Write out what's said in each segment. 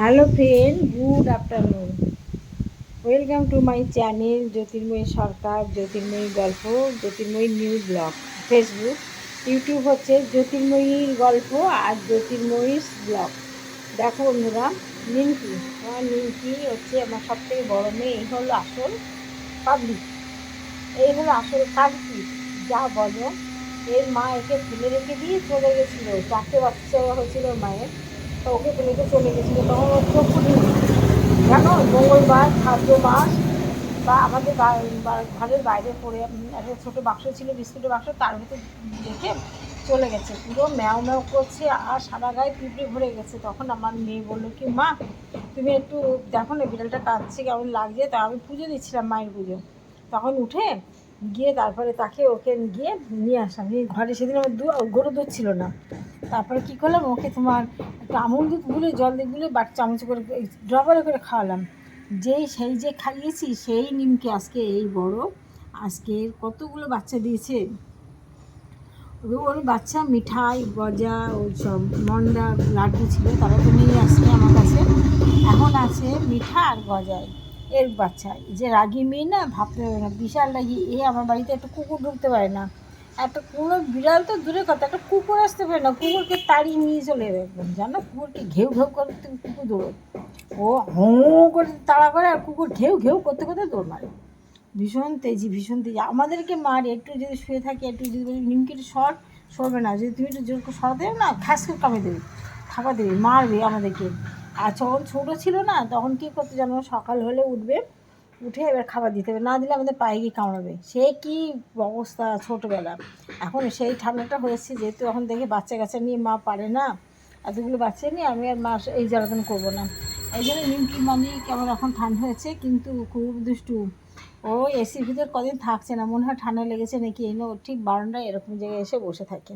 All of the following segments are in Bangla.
Hello friend good afternoon welcome to my channel Jyotirmoyee Sarkar Jyotirmoyee গল্প Jyotirmoyee new blog Facebook YouTube হচ্ছে জ্যোতির্ময়ীর গল্প আর জ্যোতির্ময়ীর ব্লগ দেখো বন্ধুরা নিমকি আমার নিমকি হচ্ছে আমার সব থেকে বড় মেয়ে। এই হলো আসল পাবলিক এই হলো আসল কাজটি যা বলো। এর মা একে ফেলে রেখে দিয়ে চলে গেছিল। চারটে বাচ্চা হয়েছিল মায়ের। তো ওকে রেখে চলে গেছিল, তখন ওর চোখ ফুটে জানো মঙ্গলবার খাদ্য মাস, বা আমাদের ঘরের বাইরে পড়ে একটা ছোটো বাক্স ছিল, বিস্কুটের বাক্স, তার ভিতর রেখে চলে গেছে। পুরো ম্যাও ম্যাও করছে আর সারা গায়ে পিঁপড়ে ভরে গেছে। তখন আমার মেয়ে বলল, কি মা, তুমি একটু দেখো না, বিড়ালটা কাঁদছে, কেমন লাগছে? তা আমি পুজো দিচ্ছিলাম মায়ের পুজো। তখন উঠে গিয়ে তারপরে তাকে ওকে গিয়ে নিয়ে আসলাম। নিয়ে ঘরে সেদিন আমার দু গরু দুধ ছিল না। তারপরে কী করলাম? ওকে তোমার একটু আমুল দুধ গুলে, জল দিয়ে গুলে বাট চামচ করে ড্রবারে করে খাওয়ালাম। যেই সেই যে খাইয়েছি, সেই নিমকে আজকে এই বড় আজকে কতগুলো বাচ্চা দিয়েছে? ওর- বাচ্চা মিঠাই, গজা ওই সব মন্ডা, লাড্ডু ছিল, তারা তো নিয়ে আসছে আমার কাছে। এখন আছে মিঠা আর গজায়। এর বাচ্চা। যে রাগি মেয়ে না, ভাবতে পারবে না। বিশাল রাগি, এ আমার বাড়িতে একটা কুকুর ঢুকতে পারে না। একটা কোনো বিড়াল তো দূরে কথা, একটা কুকুর আসতে পারে না। কুকুরকে তাড়িয়ে নিয়ে চলে যাবে একদম, জানো? কুকুরকে ঘেউ ঘেউ করতে কুকুর দৌড়ো ও হো করে তাড়া করে আর কুকুর ঘেউ ঘেউ করতে করতে দৌড় মারে। ভীষণ তেজি ভীষণ তেজি। আমাদেরকে মারে, একটু যদি শুয়ে থাকে, একটু যদি বলি, নিমকি একটু সর সরবে না। যদি তুমি একটু জোর করে সরাতে না খাস করে কামে দেবে থাকা দেবে, মারবে আমাদেরকে। আর যখন ছোটো ছিল না, তখন কী করতে জানো সকাল হলে উঠবে, উঠে এবার খাবার দিতে হবে। না দিলে আমাদের পায়ে গিয়ে কামড়াবে। সে কি অবস্থা ছোটোবেলা এখন সেই ঠান্ডাটা হয়েছে, যেহেতু এখন দেখে বাচ্চা কাচ্চা নিয়ে মা পারে না। এতগুলো বাচ্চা নিয়ে আমি আর মা এই জ্বালাতন করব না। এই জন্য নিমকি মানে কেমন এখন ঠান্ডা হয়েছে, কিন্তু খুব দুষ্টু। ও এসির ভিতর কদিন থাকছে না, মনে হয় ঠান্ডা লেগেছে নাকি? ও ঠিক বারান্দায় এরকম জায়গায় এসে বসে থাকে।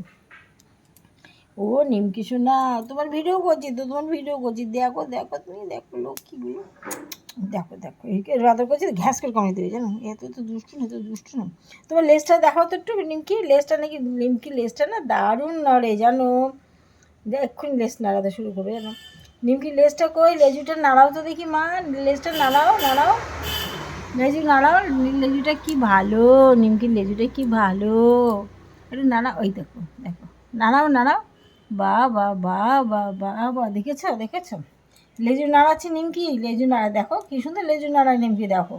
ও নিমকি না তোমার ভিডিও করছি তো, তোমার ভিডিও করছি। দেখো দেখো তুমি, দেখো লোক লক্ষ্মীগুলো। দেখো দেখো রাদার করছি, ঘ্যাস করে কমিয়ে দেবে, জানো? এত তো দুষ্টু না তো দুষ্টু না তোমার লেজটা দেখাও তো একটু, নিমকি, লেজটা নাকি, নিমকি লেজটা না দারুণ নড়ে, জানো? এক্ষুনি লেজ নাড়াতে শুরু করবে, জানো? নিমকি লেজটা কই? লেজুটা নাড়াও তো দেখি, মা। লেজটা নাড়াও নাড়াও। লেজু নাড়াও, লেজুটা কি ভালো? নিমকির লেজুটা কি ভালো? একটু নাড়া ওই দেখো দেখো। নাড়াও নাড়াও। বা বা বা বা বা বা দেখেছ দেখেছ? লেজু নাড়াচ্ছে নিমকি? লেজু নাড়া, দেখো, কি সুন্দর লেজু নাড়া নিমকি, দেখো।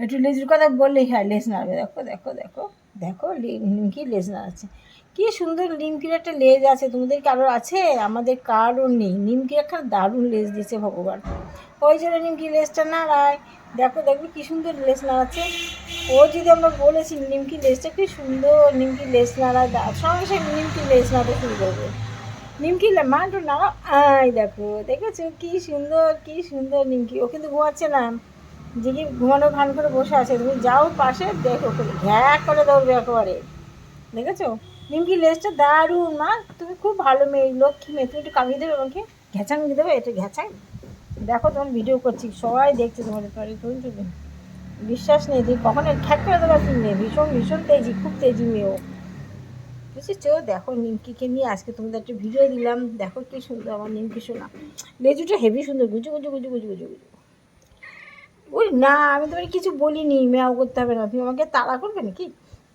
একটু লেজুর কথা বললেই হ্যাঁ লেজ নাড়বে। দেখো দেখো দেখো দেখো নিমকি লেজ নাড়াচ্ছে। কি সুন্দর নিমকির একটা লেজ আছে। তোমাদের কারোর আছে? আমাদের কারোর নেই। নিমকি একটা দারুণ লেজ দিয়েছে ভগবান। ওই জন্য নিমকি লেসটা নাড়ায়? দেখো দেখো কি সুন্দর লেজ নাড়াচ্ছে। ও যদি আমরা বলেছি নিমকি লেসটা কি সুন্দর নিমকি লেস নাড়ায়? সঙ্গে সঙ্গে নিমকি লেজ নাড়াতে শুরু করবে। নিমকি মা, একটু নাড়াও। আয় দেখো, দেখেছ? কি সুন্দর কি সুন্দর নিমকি ও কিন্তু ঘুমাচ্ছে না। যে কি ঘুমানো ভান করে বসে আছে। তুমি যাও পাশে, দেখো ঘ্যা করে দৌড়বে একেবারে। দেখেছ? নিমকি লেসটা দারুণ, মা। তুমি খুব ভালো মেয়ে, লক্ষ্মী মেয়ে। তুমি একটু কামিয়ে দেবে আমাকে? ঘ্যাচাং দেবে? এটা ঘ্যাচাং দেখো তোমার ভিডিও করছি, সবাই দেখছে তোমাদের তোমার তুমি তো বিশ্বাস নেই তুমি কখনো খ্যাক করে দেবে তুমি মেয়ে ভীষণ ভীষণ তেজি, খুব তেজি মেয়ে ও বুঝেছ? দেখো নিমকিকে নিয়ে আজকে তোমাদের একটা ভিডিও দিলাম। দেখো কি সুন্দর আমার নিমকি শোনা লেজুটা হেভি সুন্দর। গুজু গুজু গুজু গুজু গুজু গুজু। ওই না, আমি তোমার কিছু বলিনি। ম্যাও করতে হবে না। তুমি আমাকে তাড়া করবে নাকি?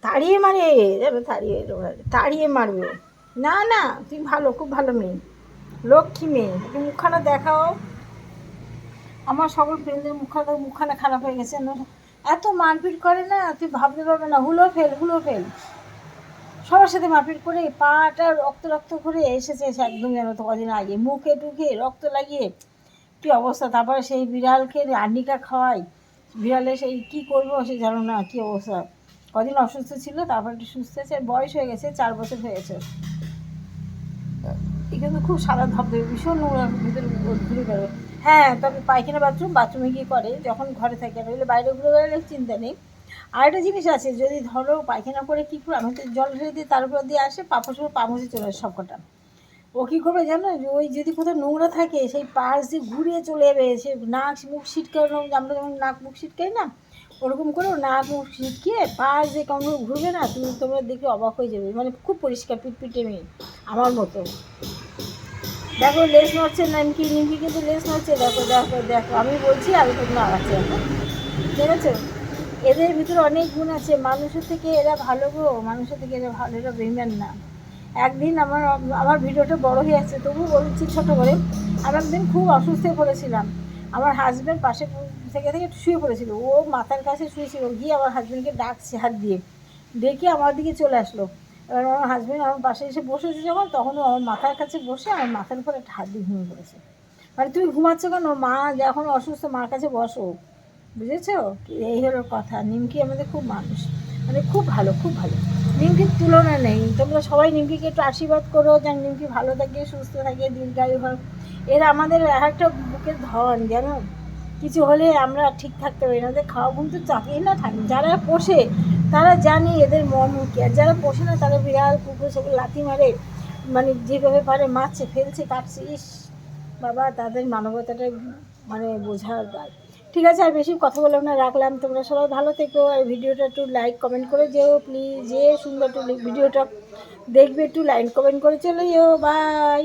তাড়িয়ে মারে জানো তাড়িয়ে তাড়িয়ে মারবে না না তুমি ভালো, খুব ভালো মেয়ে। লক্ষ্মী মেয়ে। একটু মুখখানা দেখাও। আমার সকল ফ্রেন্ডদের মুখখানা মুখখানা খারাপ হয়ে গেছে। এত মারপিট করে না, তুই ভাবতে পারবে না, হুলো ফেল হুলো ফেল। সবার সাথে মারপিট করে পাটা রক্ত রক্ত করে এসেছে একদম যেন তো কদিন আগে। মুখে টুকে রক্ত লাগিয়ে কি অবস্থা? তারপরে সেই বিড়ালকে আন্ডিকা খাওয়াই। বিড়ালে সেই কি করব সে জানো না কি অবস্থা। কদিন অসুস্থ ছিল, তারপর একটু সুস্থ হয়েছে, বয়স হয়ে গেছে, চার বছর হয়ে গেছে। এখানে খুব সাদা ধবধবে ভীষণ ভিতরে ঘুরে বেরোবে হ্যাঁ তবে পায়খানা বাথরুম বাথরুমে গিয়ে করে, যখন ঘরে থাকে নইলে বাইরে ঘুরে বেড়ালে চিন্তা নেই। আর একটা জিনিস আছে, যদি ধরো পায়খানা করে কী করে আমি তো জল ঢেলে দিই তার উপর দিয়ে আসে পাপড় সময় পা মুছে চলে আসে সবকটা। ও কী করবে জানো? ওই যদি কোথাও নোংরা থাকে, সেই পাশ দিয়ে ঘুরিয়ে চলে যাবে, সে নাক মুখ ছিটকানো আমরা যেমন নাক মুখ ছিটকাই না, ওরকম করে নাক মুখ ছিটকিয়ে পাশ দিয়ে কেমন ঘুরবে না, তুমি তোমরা দেখে অবাক হয়ে যাবে। মানে খুব পরিষ্কার, পিটপিটে মেয়ে, আমার মতো। দেখো, লেস নড়ছে নিমকি নিমকি কিন্তু লেস নড়ছে, দেখো দেখো দেখো। আমি বলছি আমি কিন্তু নাড়াচ্ছি এখন ঠিক আছে এদের ভিতরে অনেক গুণ আছে। মানুষের থেকে এরা ভালো গো, মানুষের থেকে এরা ভালো, এরা বেইমান না। একদিন আমার আমার ভিডিওটা বড় হয়ে যাচ্ছে তবু বলছি ছোটো করে। আমি একদিন খুব অসুস্থ হয়ে পড়েছিলাম। আমার হাজব্যান্ড পাশে থেকে থেকে শুয়ে পড়েছিল। ও মাথার কাছে শুয়েছিল। গিয়ে আমার হাজব্যান্ডকে ডাকছে হাত দিয়ে। ডেকে আমার দিকে চলে আসলো। এবার আমার হাজব্যান্ড আমার পাশে এসে বসেছে যখন, তখন ও আমার মাথার কাছে বসে আমার মাথার উপর একটা হাত দিয়ে ঘুমিয়ে পড়েছে। মানে তুমি ঘুমাচ্ছ কেন? মা যখন অসুস্থ, মার কাছে বসো। বুঝেছ? এই হলো কথা। নিমকি আমাদের খুব মানুষ। মানে খুব ভালো খুব ভালো। নিমকির তুলনা নেই। তোমরা সবাই নিমকিকে একটু আশীর্বাদ করো, যেন নিমকি ভালো থাকে, সুস্থ থাকে, দীর্ঘায়ু হয় এরা আমাদের এক একটা বুকের ধন, জানো? কিছু হলে আমরা ঠিক থাকতে পারি না। খাওয়া ঘুম তো চাপিয়ে না থাকি যারা পোষে তারা জানে এদের মর্ম কি আর যারা পোষে না, তারা বিড়াল, কুকুর সেগুলো লাথি মারে মানে যেভাবে পারে মারছে, ফেলছে, কাটছে। ইস, বাবা, তাদের মানবতাটা মানে বোঝার দায় ঠিক আছে, আর বেশি কথা বললাম না, রাখলাম। তোমরা সবাই ভালো থেকো, আর ভিডিওটা একটু লাইক কমেন্ট করে যেও প্লিজ যে সুন্দর একটু ভিডিওটা দেখবে, একটু লাইক কমেন্ট করে চলে যেও। বাই